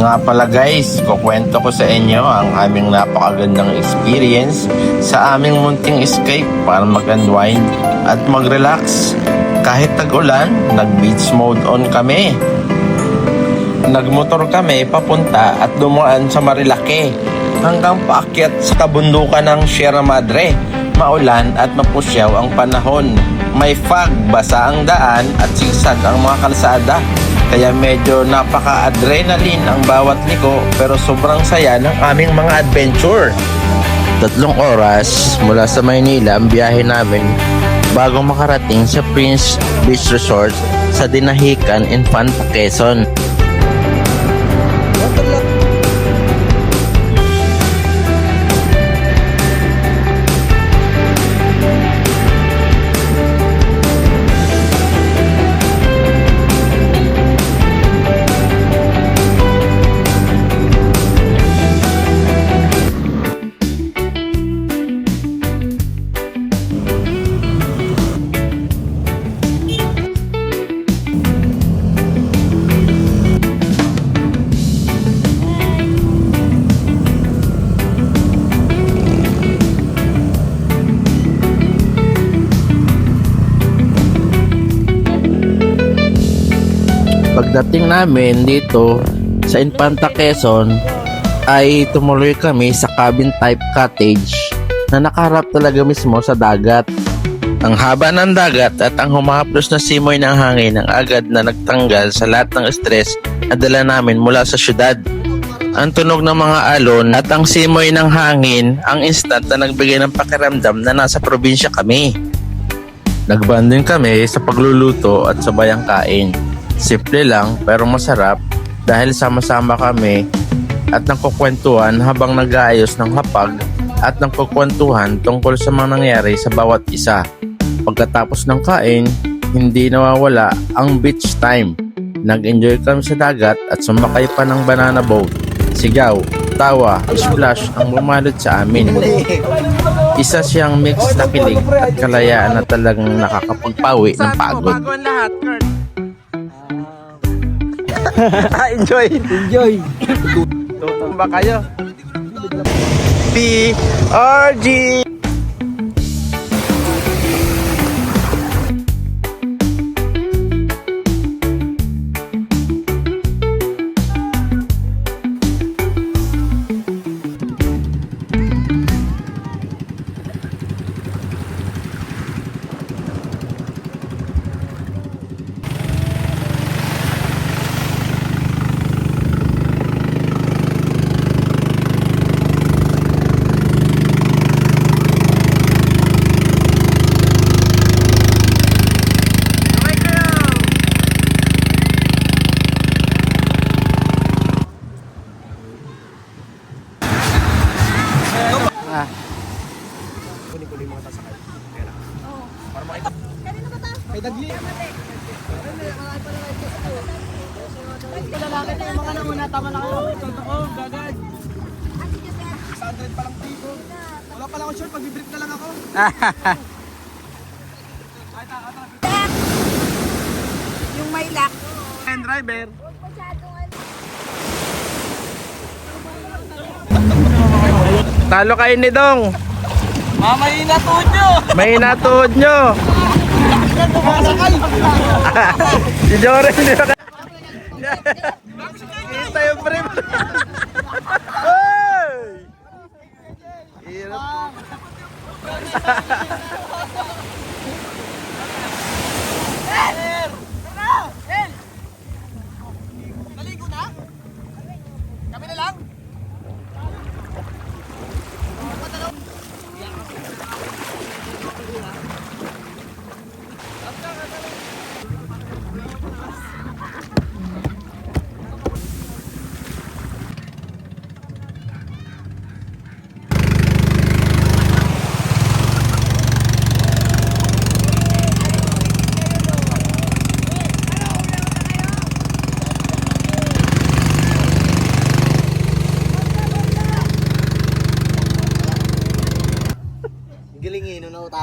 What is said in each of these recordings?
Nga pala guys, kukwento ko sa inyo ang aming napakagandang experience sa aming munting escape para mag-unwind at mag-relax. Kahit tag-ulan, nag-beach mode on kami. Nagmotor kami papunta at dumaan sa Marilake hanggang paakyat sa kabundukan ng Sierra Madre. Maulan at mapusyaw ang panahon. May fog, basa ang daan at sigsag ang mga kalsada. Kaya medyo napaka-adrenaline ang bawat liko pero sobrang saya ng aming mga adventure. Tatlong oras mula sa Maynila ang biyahe namin bago makarating sa Prince Beach Resort sa Dinahican, Infanta, Quezon. Pagdating namin dito sa Infanta Quezon ay tumuloy kami sa cabin type cottage na nakaharap talaga mismo sa dagat. Ang haba ng dagat at ang humahaplos na simoy ng hangin ang agad na nagtanggal sa lahat ng stress na dala namin mula sa syudad. Ang tunog ng mga alon at ang simoy ng hangin ang instant na nagbigay ng pakiramdam na nasa probinsya kami. Nagbanding kami sa pagluluto at sabayang kain. Simple lang pero masarap dahil sama-sama kami at nagkukwentuhan habang nag-aayos ng hapag at nagkukwentuhan tungkol sa mga nangyari sa bawat isa. Pagkatapos ng kain, hindi nawawala ang beach time. Nag-enjoy kami sa dagat at sumakay pa ng banana boat. Sigaw, tawa, splash ang bumalot sa amin. Isa siyang mix na kilig at kalayaan na talagang nakakapagpawi ng pagod. Kurt. Enjoy! Enjoy. Tutumba kayo. PRG! Lalaki na yung mga nauna, tama na kayo. Totoo, gagad. 600 pa lang dito. Wala pa lang ako short, mag-brief na lang ako. Yung may lock. And driver. Talo kayo ni Dong! Mama, inatuod nyo! May natuod nyo! Si Joren na Kita yung frame. Hey! Hirap.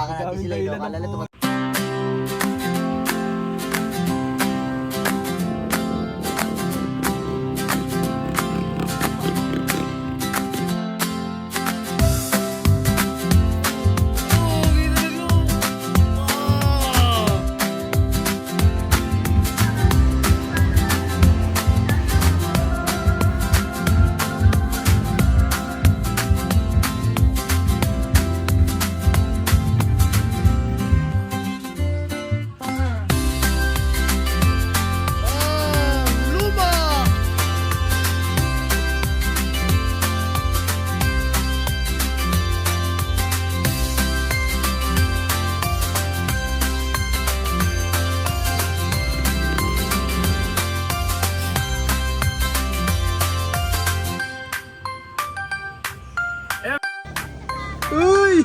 natin sila, ikaw kalala tumat-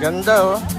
Ganda oh.